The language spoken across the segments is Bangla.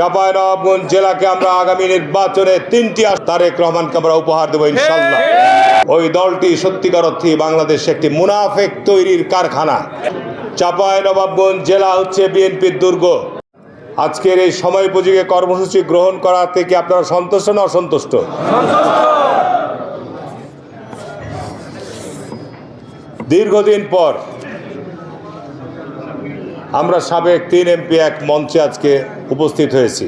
চাঁপাইনবাবগঞ্জ জেলাকে আমরা আগামী নির্বাচনে তিনটি তারেক রহমানকে আমরা উপহার দেবো ইনশাল্লাহ। ওই দলটি সত্যিকার অর্থে বাংলাদেশ একটি মুনাফেক তৈরির কারখানা। চাঁপাইনবাবগঞ্জ জেলা হচ্ছে বিএনপির দুর্গ। আজকের এই সময় উপযোগী কর্মসূচি গ্রহণ করা থেকে আপনারা সন্তুষ্ট না অসন্তুষ্ট? দীর্ঘদিন পর আমরা সাবেক তিন এমপি এক মঞ্চে আজকে উপস্থিত হয়েছি।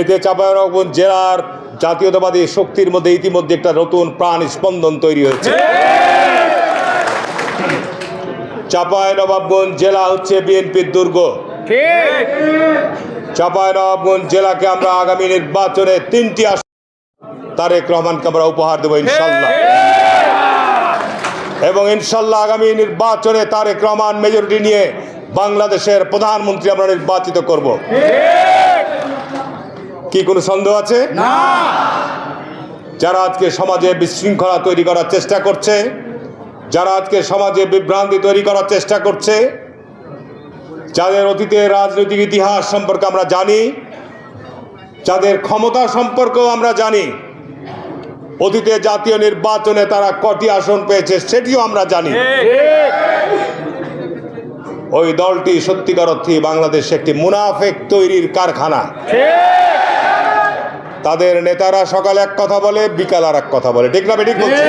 এতে চাঁপাইনবাবগঞ্জ জেলার জাতীয়তাবাদী শক্তির মধ্যে ইতিমধ্যে একটা নতুন প্রাণ স্পন্দন তৈরি হয়েছে। চাঁপাইনবাবগঞ্জ জেলা হচ্ছে বিএনপির দুর্গ। চাঁপাইনবাবগঞ্জ জেলাকে আমরা আগামী নির্বাচনে তিনটি আস তারেক রহমানকে আমরা উপহার দেবো ইনশাল্লাহ। এবং ইনশাল্লাহ আগামী নির্বাচনে তারেক রহমান মেজরিটি নিয়ে বাংলাদেশের প্রধানমন্ত্রী আমরা নির্বাচিত করব। কি কোনো সন্দেহ আছে? যারা আজকে সমাজে বিশৃঙ্খলা তৈরি করার চেষ্টা করছে যারা আজকে সমাজে বিভ্রান্তি তৈরি করার চেষ্টা করছে যাদের অতীতে রাজনৈতিক ইতিহাস সম্পর্কে আমরা জানি যাদের ক্ষমতা সম্পর্কেও আমরা জানি অতীতে জাতীয় নির্বাচনে তারা কটি আসন পেয়েছে সেটিও আমরা জানি। ওই দলটি সত্যিকার অর্থে বাংলাদেশে একটি মুনাফেক তৈরির কারখানা। তাদের নেতারা সকালে এক কথা বলে, বিকাল আর এক কথা বলে। ঠিক না ঠিক বলছি